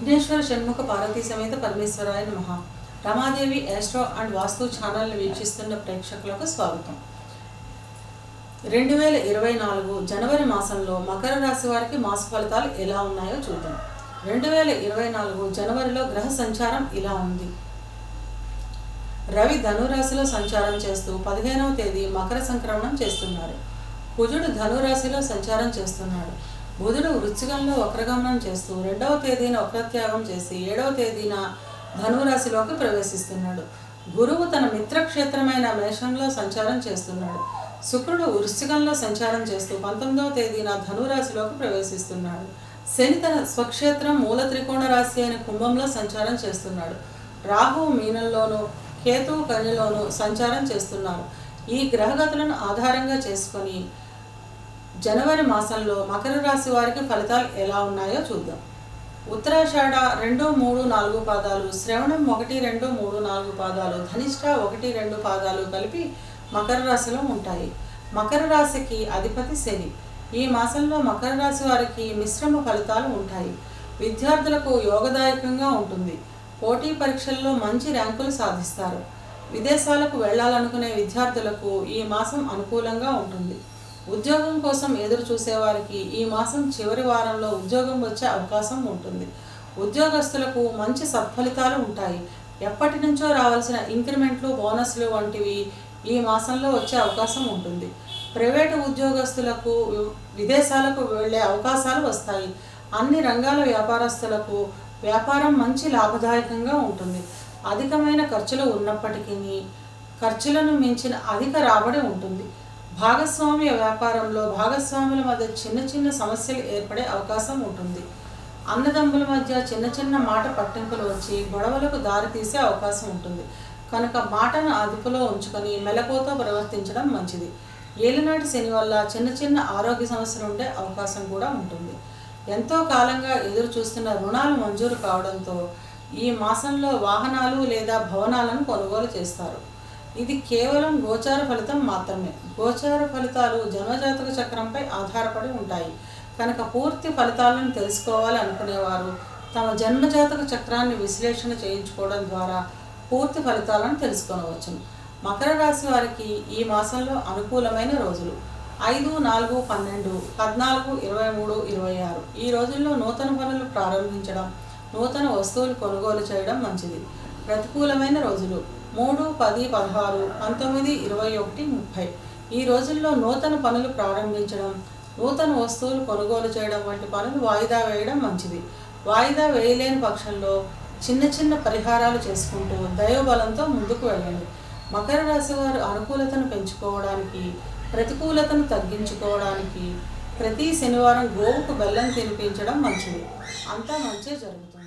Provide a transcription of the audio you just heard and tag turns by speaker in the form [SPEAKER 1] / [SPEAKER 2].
[SPEAKER 1] విఘ్నేశ్వర షణ్ముఖ పార్వతీ సమేత పరమేశ్వరాయ నమ. Ramadevi astro and వాస్తు ఛానల్ని వీక్షిస్తున్న ప్రేక్షకులకు స్వాగతం. రెండు వేల ఇరవై నాలుగు జనవరి మాసంలో మకర రాశి వారికి మాస ఫలితాలు ఎలా ఉన్నాయో చూద్దాం. రెండు వేల ఇరవై నాలుగు జనవరిలో గ్రహ సంచారం ఇలా ఉంది. రవి ధనురాశిలో సంచారం చేస్తూ పదిహేనవ తేదీ మకర సంక్రమణం చేస్తున్నారు. కుజుడు ధనురాశిలో సంచారం చేస్తున్నాడు. బుధుడు వృశ్చికంలో వక్రగమనం చేస్తూ రెండవ తేదీన వక్రత్యాగం చేసి ఏడవ తేదీన ధనురాశిలోకి ప్రవేశిస్తున్నాడు. గురువు తన మిత్రక్షేత్రమైన మేషంలో సంచారం చేస్తున్నాడు. శుక్రుడు వృశ్చికంలో సంచారం చేస్తూ పంతొమ్మిదవ తేదీన ధనురాశిలోకి ప్రవేశిస్తున్నాడు. శని తన స్వక్షేత్రం మూల త్రికోణ రాశి అయిన కుంభంలో సంచారం చేస్తున్నాడు. రాహు మీనంలోనూ కేతువు కన్యలోనూ సంచారం చేస్తున్నారు. ఈ గ్రహగతులను ఆధారంగా చేసుకొని జనవరి మాసంలో మకర రాశి వారికి ఫలితాలు ఎలా ఉన్నాయో చూద్దాం. ఉత్తరాషాఢ రెండు మూడు నాలుగు పాదాలు శ్రవణం ఒకటి రెండు మూడు నాలుగు పాదాలు ధనిష్ట ఒకటి రెండు పాదాలు కలిపి మకర రాశిలో ఉంటాయి. మకర రాశికి అధిపతి శని. ఈ మాసంలో మకర రాశి వారికి మిశ్రమ ఫలితాలు ఉంటాయి. విద్యార్థులకు యోగదాయకంగా ఉంటుంది. పోటీ పరీక్షల్లో మంచి ర్యాంకులు సాధిస్తారు. విదేశాలకు వెళ్ళాలనుకునే విద్యార్థులకు ఈ మాసం అనుకూలంగా ఉంటుంది. ఉద్యోగం కోసం ఎదురు చూసేవారికి ఈ మాసం చివరి వారంలో ఉద్యోగం వచ్చే అవకాశం ఉంటుంది. ఉద్యోగస్తులకు మంచి సత్ఫలితాలు ఉంటాయి. ఎప్పటి నుంచో రావాల్సిన ఇంక్రిమెంట్లు బోనస్లు వంటివి ఈ మాసంలో వచ్చే అవకాశం ఉంటుంది. ప్రైవేటు ఉద్యోగస్తులకు విదేశాలకు వెళ్ళే అవకాశాలు వస్తాయి. అన్ని రంగాల వ్యాపారస్తులకు వ్యాపారం మంచి లాభదాయకంగా ఉంటుంది. అధికమైన ఖర్చులు ఉన్నప్పటికీ ఖర్చులను మించిన అధిక రాబడి ఉంటుంది. భాగస్వామ్య వ్యాపారంలో భాగస్వాముల మధ్య చిన్న చిన్న సమస్యలు ఏర్పడే అవకాశం ఉంటుంది. అన్నదమ్ముల మధ్య చిన్న చిన్న మాట పట్టింపులు వచ్చి గొడవలకు దారితీసే అవకాశం ఉంటుంది. కనుక మాటను అదుపులో ఉంచుకొని మెలకువతో ప్రవర్తించడం మంచిది. ఏలినాటి శని వల్ల చిన్న చిన్న ఆరోగ్య సమస్యలు ఉండే అవకాశం కూడా ఉంటుంది. ఎంతో కాలంగా ఎదురు చూస్తున్న రుణాలు మంజూరు కావడంతో ఈ మాసంలో వాహనాలు లేదా భవనాలను కొనుగోలు చేస్తారు. ఇది కేవలం గోచార ఫలితం మాత్రమే. గోచార ఫలితాలు జన్మజాతక చక్రంపై ఆధారపడి ఉంటాయి. కనుక పూర్తి ఫలితాలను తెలుసుకోవాలనుకునేవారు తమ జన్మజాతక చక్రాన్ని విశ్లేషణ చేయించుకోవడం ద్వారా పూర్తి ఫలితాలను తెలుసుకొనవచ్చును మకర రాశి వారికి ఈ మాసంలో అనుకూలమైన రోజులు. ఐదు నాలుగు పన్నెండు పద్నాలుగు ఇరవై మూడు ఇరవై ఆరు. ఈ రోజుల్లో నూతన పనులు ప్రారంభించడం నూతన వస్తువులు కొనుగోలు చేయడం మంచిది. ప్రతికూలమైన రోజులు. మూడు పది పదహారు పంతొమ్మిది ఇరవై ఒకటి ముప్పై. ఈ రోజుల్లో నూతన పనులు ప్రారంభించడం నూతన వస్తువులు కొనుగోలు చేయడం వంటి పనులు వాయిదా వేయడం మంచిది. వాయిదా వేయలేని పక్షంలో చిన్న చిన్న పరిహారాలు చేసుకుంటూ దైవబలంతో ముందుకు వెళ్ళండి. మకర రాశి వారు అనుకూలతను పెంచుకోవడానికి ప్రతికూలతను తగ్గించుకోవడానికి ప్రతి శనివారం గోవుకు బెల్లం తినిపించడం మంచిది. అంతా మంచి జరుగుతుంది.